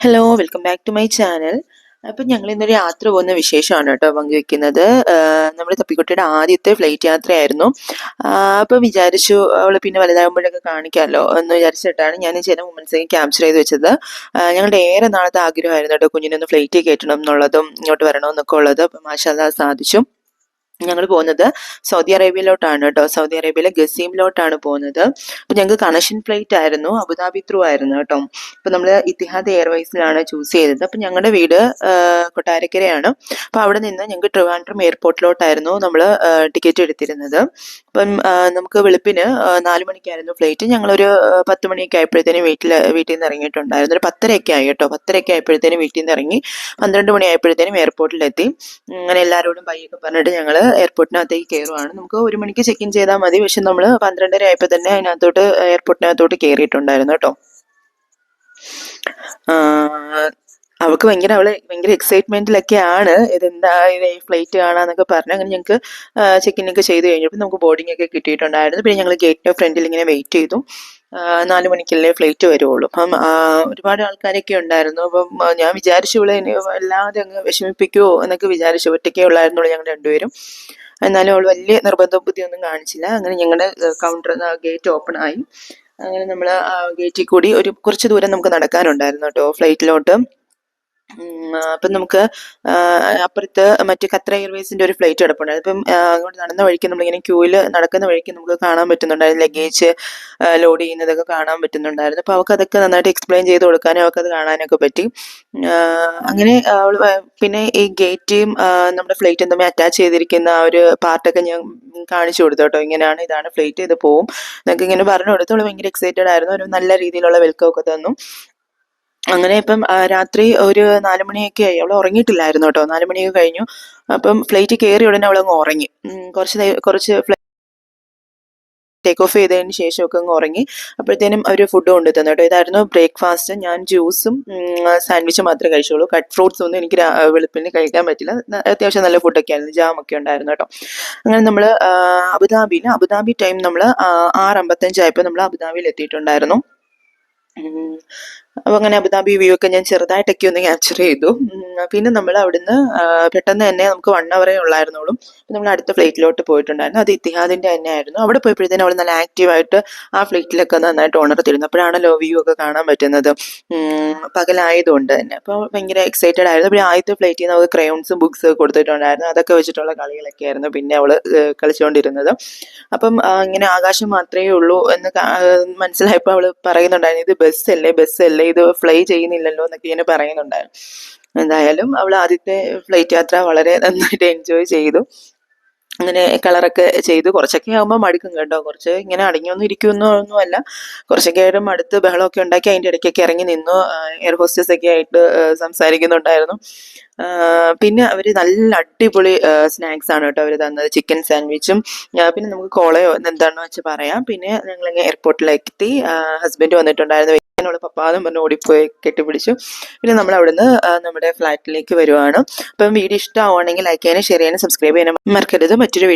Hello welcome back to my channel അപ്പം ഞങ്ങൾ ഇന്നൊരു യാത്ര പോകുന്ന വിശേഷമാണ് കേട്ടോ പങ്കുവെക്കുന്നത് നമ്മുടെ തപ്പിക്കുട്ടിയുടെ ആദ്യത്തെ ഫ്ലൈറ്റ് യാത്രയായിരുന്നു. അപ്പം വിചാരിച്ചു അവൾ പിന്നെ വലുതാകുമ്പോഴൊക്കെ കാണിക്കാമല്ലോ എന്ന് വിചാരിച്ചിട്ടാണ് ഞാൻ ചില മൊമെന്റ്സ് ക്യാപ്ചർ ചെയ്ത് വെച്ചത്. ഞങ്ങളുടെ ഏറെ നാളത്തെ ആഗ്രഹമായിരുന്നു കേട്ടോ കുഞ്ഞിനൊന്ന് ഫ്ലൈറ്റ് കയറ്റണം എന്നുള്ളതും ഇങ്ങോട്ട് വരണമെന്നൊക്കെ ഉള്ളത്. അപ്പം മാഷാ സാധിച്ചു. ഞങ്ങൾ പോകുന്നത് സൗദി അറേബ്യയിലോട്ടാണ് കേട്ടോ. സൗദി അറേബ്യയിലെ ഗസീമിലോട്ടാണ് പോകുന്നത്. അപ്പൊ ഞങ്ങൾക്ക് കണക്ഷൻ ഫ്ലൈറ്റ് ആയിരുന്നു അബുദാബി ത്രൂ ആയിരുന്നു കേട്ടോ. അപ്പൊ നമ്മൾ ഇത്തിഹാദ് എയർവൈസിലാണ് ചൂസ് ചെയ്തത്. അപ്പൊ ഞങ്ങളുടെ വീട് കൊട്ടാരക്കരയാണ്. അപ്പൊ അവിടെ നിന്ന് ഞങ്ങൾക്ക് ട്രിവാൻഡ്രം എയർപോർട്ടിലോട്ടായിരുന്നു നമ്മൾ ടിക്കറ്റ് എടുത്തിരുന്നത്. അപ്പം നമുക്ക് വെളുപ്പിന് നാല് മണിക്കായിരുന്നു ഫ്ലൈറ്റ് ഞങ്ങളൊരു പത്ത് മണിയൊക്കെ ആയപ്പോഴത്തേനും വീട്ടിൽ വീട്ടിൽ നിന്ന് ഇറങ്ങിയിട്ടുണ്ടായിരുന്നു. ഒരു പത്തരയൊക്കെ ആയി കേട്ടോ. പത്തരയൊക്കെ ആയപ്പോഴത്തേനും വീട്ടിൽ നിന്ന് ഇറങ്ങി പന്ത്രണ്ട് മണി ആയപ്പോഴത്തേനും എയർപോർട്ടിലെത്തി അങ്ങനെ എല്ലാവരോടും ബൈയൊക്കെ പറഞ്ഞിട്ട് ഞങ്ങൾ എയർപോർട്ടിനകത്തേക്ക് കയറുവാണ് നമുക്ക് ഒരു മണിക്ക് ചെക്ക് ഇൻ ചെയ്താൽ മതി. പക്ഷെ നമ്മൾ പന്ത്രണ്ടര ആയപ്പോൾ തന്നെ അതിനകത്തോട്ട് എയർപോർട്ടിനകത്തോട്ട് കയറിയിട്ടുണ്ടായിരുന്നു കേട്ടോ. അവൾക്ക് ഭയങ്കര അവൾ ഭയങ്കര എക്സൈറ്റ്മെന്റിലൊക്കെയാണ് ഇതെന്താ ഇത് ഫ്ലൈറ്റ് കാണാന്നൊക്കെ പറഞ്ഞു അങ്ങനെ ഞങ്ങൾക്ക് ചെക്ക് ഇൻ ഒക്കെ ചെയ്ത് കഴിഞ്ഞപ്പോൾ നമുക്ക് ബോർഡിംഗ് ഒക്കെ കിട്ടിയിട്ടുണ്ടായിരുന്നു. പിന്നെ ഞങ്ങൾ ഗേറ്റിന്റെ ഫ്രണ്ടിൽ ഇങ്ങനെ വെയിറ്റ് ചെയ്തു. നാല് മണിക്കല്ലേ ഫ്ലൈറ്റ് വരുള്ളൂ അപ്പം ഒരുപാട് ആൾക്കാരൊക്കെ ഉണ്ടായിരുന്നു. അപ്പം ഞാൻ വിചാരിച്ചു ഇവിടെ വല്ലാതെ അങ്ങ് വിഷമിപ്പിക്കുമോ എന്നൊക്കെ വിചാരിച്ചു. ഒറ്റയ്ക്കേ ഉള്ളായിരുന്നുള്ളൂ ഞങ്ങൾ രണ്ടുപേരും. എന്നാലും അവൾ വലിയ നിർബന്ധ ബുദ്ധിയൊന്നും കാണിച്ചില്ല. അങ്ങനെ ഞങ്ങളുടെ കൗണ്ടർ ഗേറ്റ് ഓപ്പൺ ആയി. അങ്ങനെ നമ്മൾ ഗേറ്റിൽ കൂടി ഒരു കുറച്ച് ദൂരം നമുക്ക് നടക്കാനുണ്ടായിരുന്നു കേട്ടോ ഫ്ലൈറ്റിലോട്ട് അപ്പം നമുക്ക് അപ്പുറത്ത് മറ്റ് ഖത്തർ എയർവേസിന്റെ ഒരു ഫ്ലൈറ്റ് കിടപ്പുണ്ടായിരുന്നു. അപ്പം അങ്ങോട്ട് നടന്ന വഴിക്ക് നമ്മളിങ്ങനെ ക്യൂവിൽ നടക്കുന്ന വഴിക്ക് നമുക്ക് കാണാൻ പറ്റുന്നുണ്ടായിരുന്നു. ലഗേജ് ലോഡ് ചെയ്യുന്നതൊക്കെ കാണാൻ പറ്റുന്നുണ്ടായിരുന്നു. അപ്പോൾ അവൾക്ക് അതൊക്കെ നന്നായിട്ട് എക്സ്പ്ലെയിൻ ചെയ്ത് കൊടുക്കാനും അവൾക്ക് അത് കാണാനൊക്കെ പറ്റി. അങ്ങനെ അവൾ പിന്നെ ഈ ഗേറ്റും നമ്മുടെ ഫ്ലൈറ്റും തമ്മിൽ അറ്റാച്ച് ചെയ്തിരിക്കുന്ന ആ ഒരു പാർട്ടൊക്കെ ഞാൻ കാണിച്ചു കൊടുത്തു കേട്ടോ. ഇങ്ങനെയാണ് ഇതാണ് ഫ്ലൈറ്റ് ഇത് പോവും. എന്നൊക്കെ ഇങ്ങനെ പറഞ്ഞു കൊടുത്തു. അവൾ ഭയങ്കര എക്സൈറ്റഡ് ആയിരുന്നു. ഒരു നല്ല രീതിയിലുള്ള വെൽക്കം ഒക്കെ തന്നു. അങ്ങനെ ഇപ്പം രാത്രി ഒരു നാല് മണിയൊക്കെ ആയി. അവൾ ഉറങ്ങിയിട്ടില്ലായിരുന്നു കേട്ടോ. നാല് മണിയൊക്കെ കഴിഞ്ഞു. അപ്പം ഫ്ലൈറ്റ് കയറി ഉടനെ അവളങ്ങ് ഉറങ്ങി. കുറച്ച് കുറച്ച് ടേക്ക് ഓഫ് ചെയ്തതിന് ശേഷമൊക്കെ അങ്ങ് ഉറങ്ങി. അപ്പോഴത്തേനും അവർ ഫുഡ് കൊണ്ടു തന്നു കേട്ടോ. ഇതായിരുന്നു ബ്രേക്ക്ഫാസ്റ്റ് ഞാൻ ജ്യൂസും സാൻഡ്വിച്ചും മാത്രമേ കഴിച്ചുള്ളൂ. കട്ട് ഫ്രൂട്ട്സ് ഒന്നും എനിക്ക് വെളുപ്പിന് കഴിക്കാൻ പറ്റില്ല. അത്യാവശ്യം നല്ല ഫുഡൊക്കെ ആയിരുന്നു. ജാമൊക്കെ ഉണ്ടായിരുന്നു കേട്ടോ. അങ്ങനെ നമ്മൾ അബുദാബിയിൽ അബുദാബി ടൈം നമ്മൾ ആറ് അമ്പത്തഞ്ചായപ്പോൾ നമ്മൾ അബുദാബിയിൽ എത്തിയിട്ടുണ്ടായിരുന്നു. അപ്പോൾ അങ്ങനെ അബുദാബി വ്യൂ ഒക്കെ ഞാൻ ചെറുതായിട്ടൊക്കെ ഒന്ന് ക്യാപ്ചർ ചെയ്തു. പിന്നെ നമ്മൾ അവിടുന്ന് പെട്ടെന്ന് തന്നെ നമുക്ക് വൺ അവറേ ഉള്ളായിരുന്നുള്ളൂ നമ്മൾ അടുത്ത ഫ്ലൈറ്റിലോട്ട് പോയിട്ടുണ്ടായിരുന്നു. അത് ഇത്തിഹാദിന്റെ തന്നെ ആയിരുന്നു അവിടെ പോയപ്പോഴത്തേനും അവൾ നല്ല ആക്റ്റീവായിട്ട് ആ ഫ്ലൈറ്റിലൊക്കെ നന്നായിട്ട് ഉണർത്തിരുന്നു അപ്പോഴാണല്ലോ വ്യൂ ഒക്കെ കാണാൻ പറ്റുന്നത്. പകലായതുകൊണ്ട് തന്നെ. അപ്പോൾ ഭയങ്കര എക്സൈറ്റഡ് ആയിരുന്നു. പിന്നെ ആദ്യത്തെ ഫ്ലൈറ്റിൽ നിന്ന് നമുക്ക് ക്രയോൺസും ബുക്സ് കൊടുത്തിട്ടുണ്ടായിരുന്നു. അതൊക്കെ വെച്ചിട്ടുള്ള കളികളൊക്കെ ആയിരുന്നു പിന്നെ അവൾ കളിച്ചുകൊണ്ടിരുന്നത് അപ്പം ഇങ്ങനെ ആകാശം മാത്രമേ ഉള്ളൂ എന്ന് മനസ്സിലായപ്പോൾ അവൾ പറയുന്നുണ്ടായിരുന്നു ഇത് ബസ്സല്ലേ ബസ്സല്ലേ ഇത് ഫ്ലൈ ചെയ്യുന്നില്ലല്ലോ എന്നൊക്കെ ഇങ്ങനെ പറയുന്നുണ്ടായിരുന്നു. എന്തായാലും അവൾ ആദ്യത്തെ ഫ്ലൈറ്റ് യാത്ര വളരെ നന്നായിട്ട് എൻജോയ് ചെയ്തു. അങ്ങനെ കളറൊക്കെ ചെയ്ത്. കുറച്ചൊക്കെ ആകുമ്പോൾ മടുക്കും കേട്ടോ. കുറച്ച് ഇങ്ങനെ അടങ്ങിയൊന്നും ഇരിക്കുമെന്നൊന്നും അല്ല കുറച്ചൊക്കെ ആയിട്ട് മടുത്ത് ബഹളമൊക്കെ ഉണ്ടാക്കി അതിന്റെ ഇടയ്ക്കൊക്കെ ഇറങ്ങി നിന്നു. എയർ ഹോസ്റ്റസ് ഒക്കെ ആയിട്ട് സംസാരിക്കുന്നുണ്ടായിരുന്നു. പിന്നെ അവർ നല്ല അടിപൊളി സ്നാക്സ് ആണ് കേട്ടോ അവർ തന്നത്. ചിക്കൻ സാൻഡ്വിച്ചും പിന്നെ നമുക്ക് കോളയോ എന്താണെന്ന് വെച്ച് പറയാം. പിന്നെ ഞങ്ങൾ എയർപോർട്ടിലെത്തി ഹസ്ബൻഡ് വന്നിട്ടുണ്ടായിരുന്നു. എന്നോട് പപ്പാതും പറഞ്ഞ് ഓടിപ്പോയി കെട്ടിപ്പിടിച്ചു. പിന്നെ നമ്മൾ അവിടുന്ന് നമ്മുടെ ഫ്ലാറ്റിലേക്ക് വരുവാണ്. അപ്പം വീഡിയോ ഇഷ്ടമാവുകയാണെങ്കിൽ ലൈക്ക് ചെയ്യാനും ഷെയർ ചെയ്യാനും സബ്സ്ക്രൈബ് ചെയ്യാനും മറക്കരുത്. മറ്റൊരു